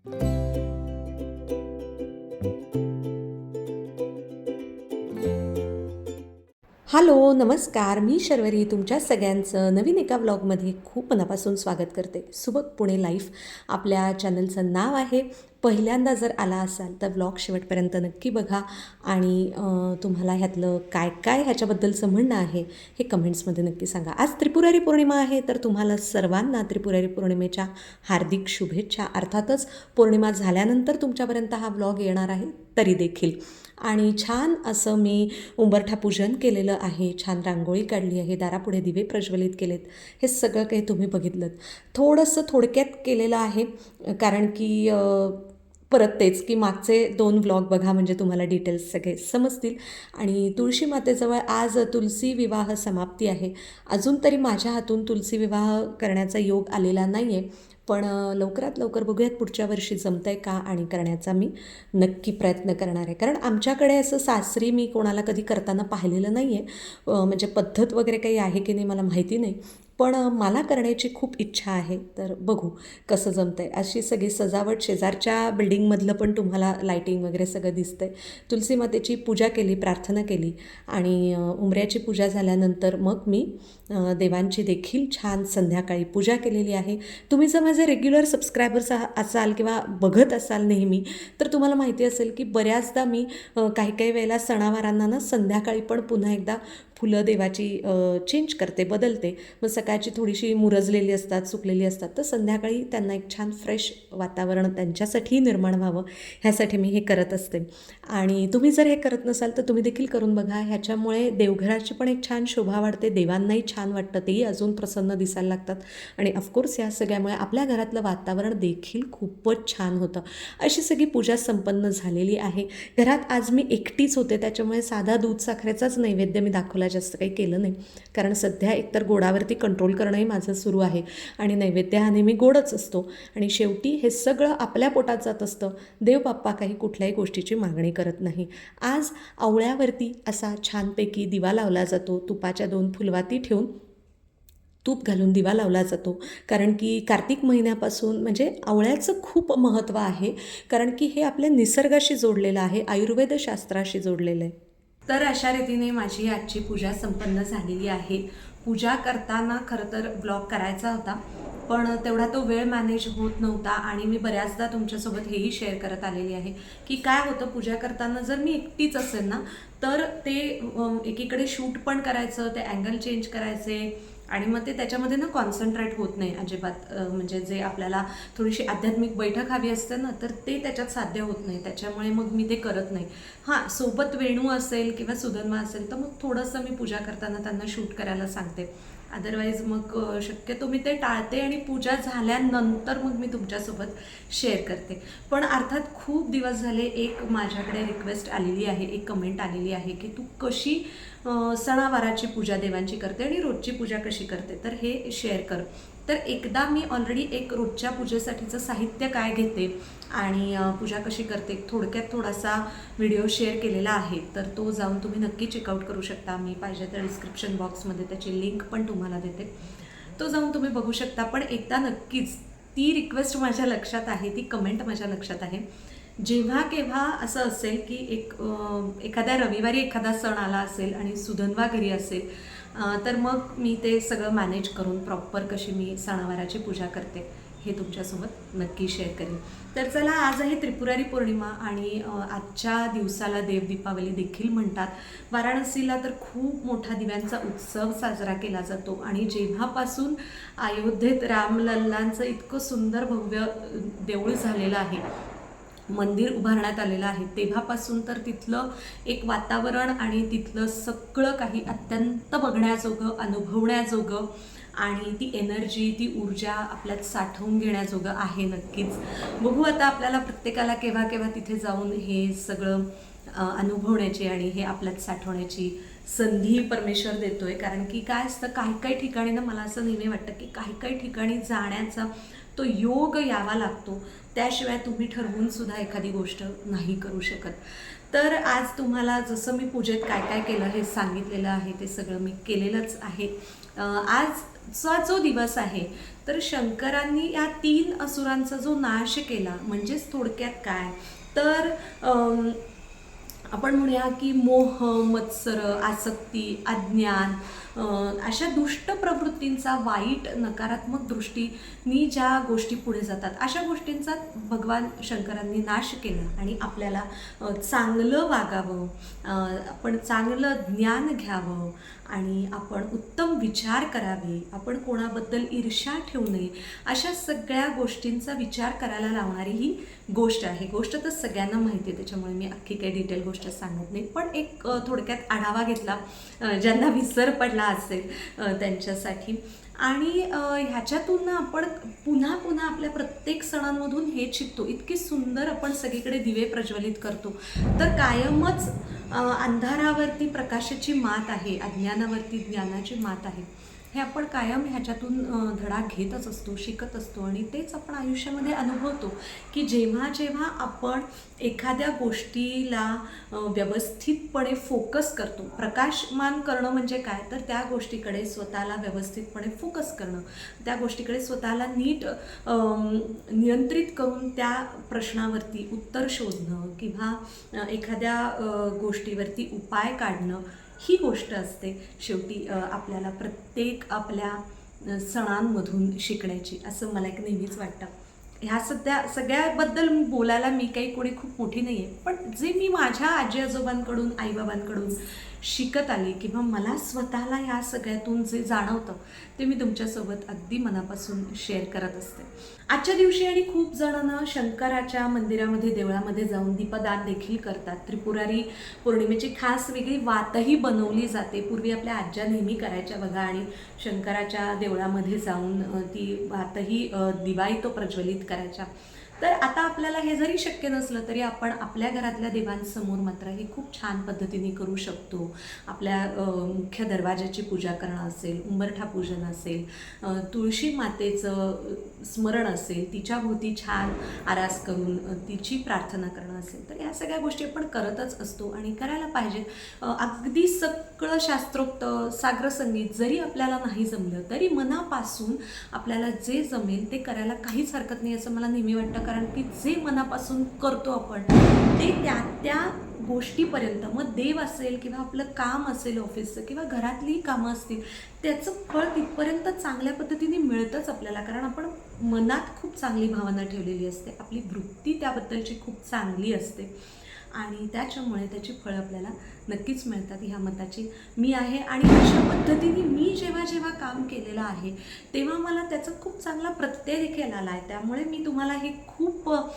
Hello नमस्कार. मी शर्वरी तुमच्या सगळ्यांचं नवीन एका ब्लॉगमध्ये खूप मनापासून स्वागत करते. सुबक पुणे लाईफ आपल्या चॅनलचं नाव आहे पहिल्यांदा जर आला असाल तर ब्लॉग शेवटपर्यंत नक्की बघा. आणि तुम्हाला ह्यातलं काय काय ह्याच्याबद्दलचं म्हणणं आहे हे कमेंट्समध्ये नक्की सांगा. आज त्रिपुरारी पौर्णिमा आहे तर तुम्हाला सर्वांना त्रिपुरारी पौर्णिमेच्या हार्दिक शुभेच्छा. अर्थातच पौर्णिमा झाल्यानंतर तुमच्यापर्यंत हा ब्लॉग येणार आहे तरी देखील. आणि छान असं मी उंबरठा पूजन केलेलं आहे छान रांगोळी काढली आहे दारापुढे दिवे प्रज्वलित केलेत. हे सगळं काही तुम्ही बघितलं थोडंसं थोडक्यात केलेलं आहे कारण की परत तेच की मागचे दोन व्लॉग बघा म्हणजे तुम्हाला डिटेल्स सगळे समजतील. आणि तुळशी मातेजवळ आज तुलसी विवाह समाप्ती आहे. अजून तरी माझ्या हातून तुलसी विवाह करण्याचा योग आलेला नाही आहे पण लवकरात लवकर बघूयात पुढच्या वर्षी जमतंय का आणि करण्याचा मी नक्की प्रयत्न करणार आहे. कारण आमच्याकडे असं सासरी मी कोणाला कधी करताना पाहिलेलं नाही आहे म्हणजे पद्धत वगैरे काही आहे की नाही मला माहिती नाही. पण मला करण्याची खूप इच्छा आहे. तर बघू कसं जमतंय. अशी सगळी सजावट शेजारच्या बिल्डिंगमधलं पण तुम्हाला लाईटिंग वगैरे सगळं दिसतंय. तुलसी मातेची पूजा केली प्रार्थना केली आणि उमऱ्याची उंबऱ्याची पूजा झाल्यानंतर मग मी देवांची देखील छान संध्याकाळी पूजा केलेली आहे. तुम्ही जर माझे रेग्युलर सबस्क्रायबर्स असाल किंवा बघत असाल नेहमी तर तुम्हाला माहिती असेल की बऱ्याचदा मी काही काही वेळेला सणावारांना ना संध्याकाळी पण पुन्हा एकदा फुलं देवाची चेंज करते बदलते. मग सकाळची थोडीशी मुरजलेली असतात सुकलेली असतात. तर संध्याकाळी त्यांना एक छान फ्रेश वातावरण त्यांच्यासाठीही निर्माण व्हावं. ह्यासाठी मी हे करत असते. आणि तुम्ही जर हे करत नसाल तर तुम्ही देखील करून बघा. ह्याच्यामुळे देवघराची पण एक छान शोभा वाढते. देवांनाही छान वाटतं. तेही अजून प्रसन्न दिसायला लागतात. आणि ऑफकोर्स या सगळ्यामुळे आपल्या घरातलं वातावरण देखील खूपच छान होतं. अशी सगळी पूजा संपन्न झालेली आहे. घरात आज मी एकटीच होते. त्याच्यामुळे साधा दूध साखरेचाच नैवेद्य मी दाखवला जास्त काही केलं नाही. कारण सध्या एकतर गोडावरती कंट्रोल करणंही माझं सुरू आहे आणि नैवेद्य हा नेहमी गोडच असतो. आणि शेवटी हे सगळं आपल्या पोटात जात असतं. देवबाप्पा काही कुठल्याही गोष्टीची मागणी करत नाही. आज आवळ्यावरती असा छानपैकी दिवा लावला जातो. तुपाच्या दोन फुलवाती ठेवून तूप घालून दिवा लावला जातो. कारण की कार्तिक महिन्यापासून म्हणजे आवळ्याचं खूप महत्त्व आहे. कारण की हे आपल्या निसर्गाशी जोडलेलं आहे. आयुर्वेदशास्त्राशी जोडलेलं आहे. तर अशा रीतीने माझी आजची पूजा संपन्न झालेली आहे. पूजा करताना खरं तर ब्लॉग करायचा होता पण तेवढा तो वेळ मॅनेज होत नव्हता आणि मी बऱ्याचदा तुमच्यासोबत हेही शेअर करत आलेली आहे की काय होतं पूजा करताना जर मी एकटीच असेल ना तर ते एकीकडे शूट पण करायचं ते अँगल चेंज करायचे आणि मग ते त्याच्यामध्ये ना कॉन्सन्ट्रेट होत नाही अजिबात. म्हणजे जे आपल्याला थोडीशी आध्यात्मिक बैठक हवी असते ना तर ते त्याच्यात साध्य होत नाही. त्याच्यामुळे मग मी ते करत नाही. हां सोबत वेणू असेल किंवा सुधन्मा असेल तर मग थोडंसं मी पूजा करताना त्यांना शूट करायला सांगते. अदरवाईज मग शक्यतो मी ते टाळते आणि पूजा झाल्यानंतर मग मी तुमच्यासोबत शेअर करते. पण अर्थात खूप दिवस झाले एक माझ्याकडे रिक्वेस्ट आलेली आहे एक कमेंट आलेली आहे की तू कशी सणावाराची पूजा देवांची करते आणि रोजची पूजा कशी करते? तर हे शेअर कर. तर एकदा मी ऑलरेडी एक रोजच्या पूजेसाठीचं साहित्य काय घेते आणि पूजा कशी करते थोडक्यात थोडासा व्हिडिओ शेअर केलेला आहे. तर तो जाऊन तुम्ही नक्की चेकआउट करू शकता. मी पाहिजे तर डिस्क्रिप्शन बॉक्समध्ये त्याची लिंक पण तुम्हाला देते. तो जाऊन तुम्ही बघू शकता. पण एकदा नक्कीच ती रिक्वेस्ट माझ्या लक्षात आहे ती कमेंट माझ्या लक्षात आहे. जेव्हा केव्हा असं असेल की एक एखाद्या रविवारी एखादा सण आला असेल आणि सुधन्वा घरी असेल तर मग मी ते सगळं मॅनेज करून प्रॉपर कशी मी सणावाराची पूजा करते हे तुमच्यासोबत नक्की शेअर करेन. तर चला आज आहे त्रिपुरारी पौर्णिमा आणि आजच्या दिवसाला देव दीपावली देखील म्हणतात. वाराणसीला तर खूप मोठा दिव्यांचा उत्सव साजरा केला जातो आणि जेव्हापासून अयोध्येत रामलल्लांचं इतकं सुंदर भव्य देऊळ झालेलं आहे मंदिर उभारण्यात आलेलं आहे. तेव्हापासून तर तिथलं एक वातावरण आणि तिथलं सगळं काही अत्यंत बघण्याजोगं अनुभवण्याजोगं आणि ती एनर्जी ती ऊर्जा आपल्यात साठवून घेण्याजोगं आहे नक्कीच. बघू आता आपल्याला प्रत्येकाला केव्हा केव्हा तिथे जाऊन हे सगळं अनुभवण्याची आणि हे आपल्यात साठवण्याची संधी परमेश्वर देतोय. कारण की काय असतं काही काही ठिकाणी ना मला असं नेहमी वाटतं की काही काही ठिकाणी जाण्याचा तो योग यावा लागतो. त्याशिवाय तुम्ही ठरवून सुद्धा एखादी गोष्ट नाही करू शकत. तर आज तुम्हाला जसं मी पूजेत काय काय केलं हे सांगितलेलं आहे ते सगळं मी केलेलंच आहे. आजचा जो दिवस आहे तर शंकरांनी या तीन असुरांचा जो नाश केला म्हणजेच थोडक्यात काय? तर आपण म्हणूया की मोह मत्सर आसक्ती अज्ञान अशा दुष्ट प्रवृत्तींचा वाईट नकारात्मक दृष्टीनी ज्या गोष्टी पुढे जातात अशा गोष्टींचा भगवान शंकरांनी नाश केला आणि आपल्याला चांगलं वागावं आपण चांगलं ज्ञान घ्यावं आणि आपण उत्तम विचार करावे आपण कोणाबद्दल ईर्ष्या ठेवू नये अशा सगळ्या गोष्टींचा विचार करायला लावणारी ही गोष्ट आहे. गोष्ट तर सगळ्यांना माहिती आहे त्याच्यामुळे मी अख्खी काही डिटेल गोष्ट सांगत नाही. पण एक थोडक्यात आढावा घेतला ज्यांना विसर पडला असेल त्यांच्यासाठी. आणि ह्याच्यातून आपण पुन्हा पुन्हा आपल्या प्रत्येक सणांमधून हे शिकतो. इतकी सुंदर आपण सगळीकडे दिवे प्रज्वलित करतो. तर कायमच अंधारावरती प्रकाशाची मात आहे अज्ञानावरती ज्ञानाची मात आहे. हे आपण कायम ह्याच्यातून धडा घेतच असतो शिकत असतो आणि तेच आपण आयुष्यामध्ये अनुभवतो की जेव्हा जेव्हा आपण एखाद्या गोष्टीला व्यवस्थितपणे फोकस करतो प्रकाशमान करणं म्हणजे काय? तर त्या गोष्टीकडे स्वतःला व्यवस्थितपणे फोकस करणं. त्या गोष्टीकडे स्वतःला नीट नियंत्रित करून त्या प्रश्नावरती उत्तर शोधणं किंवा एखाद्या गोष्टीवरती उपाय काढणं ही गोष्ट असते शेवटी आपल्याला प्रत्येक आपल्या सणांमधून शिकण्याची असं मला एक नेहमीच वाटतं. ह्या सध्या सगळ्याबद्दल बोलायला मी काही कोणी खूप मोठी नाही आहे पण जे मी माझ्या आजी आजोबांकडून आईबाबांकडून शिकत आले किंवा मला स्वतःला ह्या सगळ्यातून जे जाणवतं ते मी तुमच्यासोबत अगदी मनापासून शेअर करत असते. आजच्या दिवशी आणि खूप जणांना शंकराच्या मंदिरामध्ये देवळामध्ये जाऊन दीपदान देखील करतात. त्रिपुरारी पौर्णिमेची खास वेगळी वातही बनवली जाते. पूर्वी आपल्या आज्या नेहमी करायच्या बघा आणि शंकराच्या देवळामध्ये जाऊन ती वातही दिवाळी तो प्रज्वलित करायच्या. तर आता आपल्याला हे जरी शक्य नसलं तरी आपण आपल्या घरातल्या देवांसमोर मात्र हे खूप छान पद्धतीने करू शकतो. आपल्या मुख्य दरवाजाची पूजा करणं असेल उंबरठा पूजन असेल तुळशी मातेचं स्मरण असेल तिच्या भोवती छान आरास करून तिची प्रार्थना करणं असेल तर या सगळ्या गोष्टी आपण करतच असतो आणि करायला पाहिजेत. अगदी सगळं शास्त्रोक्त साग्रसंगीत जरी आपल्याला नाही जमलं तरी मनापासून आपल्याला जे जमेल ते करायला काहीच हरकत नाही असं मला नेहमी वाटतं. कारण की जे मनापासून करतो आपण ते त्या त्या गोष्टीपर्यंत मग देव असेल किंवा आपलं काम असेल ऑफिसचं किंवा घरातली कामं असतील त्याचं फळ तिथपर्यंत चांगल्या पद्धतीने मिळतंच आपल्याला. कारण आपण मनात खूप चांगली भावना ठेवलेली असते. आपली वृत्ती त्याबद्दलची खूप चांगली असते. आणि त्याच्यामुळे त्याची फळं आपल्याला नक्कीच मिळतात ह्या मताची. मी आहे आणि अशा पद्धतीने मी जेव्हा जेव्हा काम केलेलं आहे तेव्हा मला त्याचा खूप चांगला प्रत्यय देखील आला आहे. त्यामुळे मी तुम्हाला हे खूप खूप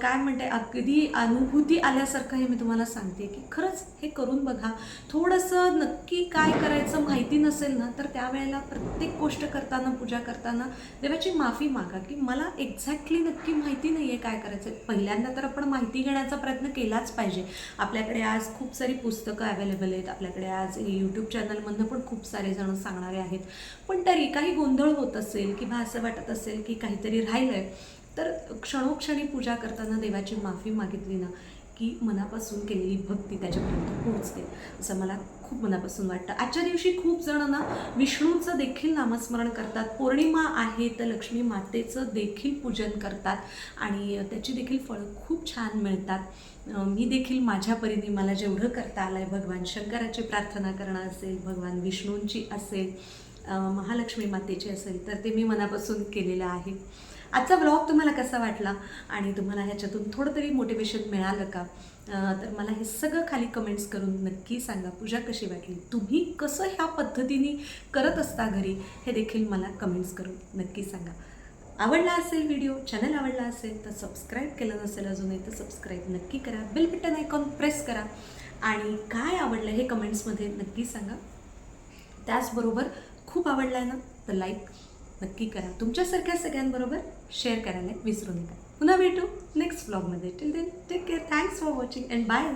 काय म्हणते अगदी अनुभूती आल्यासारखं हे मी तुम्हाला सांगते की खरंच हे करून बघा. थोडंसं नक्की काय करायचं माहिती नसेल ना तर त्यावेळेला प्रत्येक गोष्ट करताना पूजा करताना देवाची माफी मागा की मला एक्झॅक्टली नक्की माहिती नाही आहे काय करायचं पहिल्यांदा तर आपण माहिती घेण्याचा प्रयत्न केलाच पाहिजे. आपल्याकडे आज खूप सारी पुस्तकं अवेलेबल आहेत. आपल्याकडे आज यूट्यूब चॅनलमधनं पण खूप सारे जण सांगणारे आहेत. पण तरी काही गोंधळ होत असेल किंवा असं वाटत असेल की काहीतरी राहिलं आहे तर क्षणोक्षणी पूजा करताना देवाची माफी मागितली ना की मनापासून केलेली भक्ती त्याच्यापर्यंत पोहोचते. असं मला खूप मनापासून वाटतं. आजच्या दिवशी खूप जणांना विष्णूचं देखील नामस्मरण करतात. पौर्णिमा आहे तर लक्ष्मी मातेचं देखील पूजन करतात आणि त्याची देखील फळं खूप छान मिळतात. मी देखील माझ्या परीने मला जेवढं करता आलं आहे भगवान शंकराची प्रार्थना करणं असेल भगवान विष्णूंची असेल महालक्ष्मी मातेची असेल तर ते मी मनापासून केलेलं आहे. आजचा ब्लॉग तुम्हाला कसा वाटला? आणि तुम्हाला ह्याच्यातून थोडं तरी मोटिवेशन मिळालं का? तर मला हे सगळं खाली कमेंट्स करून नक्की सांगा. पूजा कशी वाटली? तुम्ही कसं ह्या पद्धतीने करत असता घरी? हे देखील मला कमेंट्स करून नक्की सांगा. आवडला असेल व्हिडिओ चॅनल आवडला असेल तर सबस्क्राईब केलं नसेल अजूनही तर सबस्क्राईब नक्की करा. बेल बटन आयकॉन प्रेस करा. आणि काय आवडलं हे कमेंट्समध्ये नक्की सांगा. त्याचबरोबर खूप आवडला आहे ना तर लाईक नक्की करा. तुमच्यासारख्या सगळ्यांबरोबर शेअर करायला विसरू नका. पुन्हा भेटू नेक्स्ट ब्लॉगमध्ये till then take care thanks for watching and bye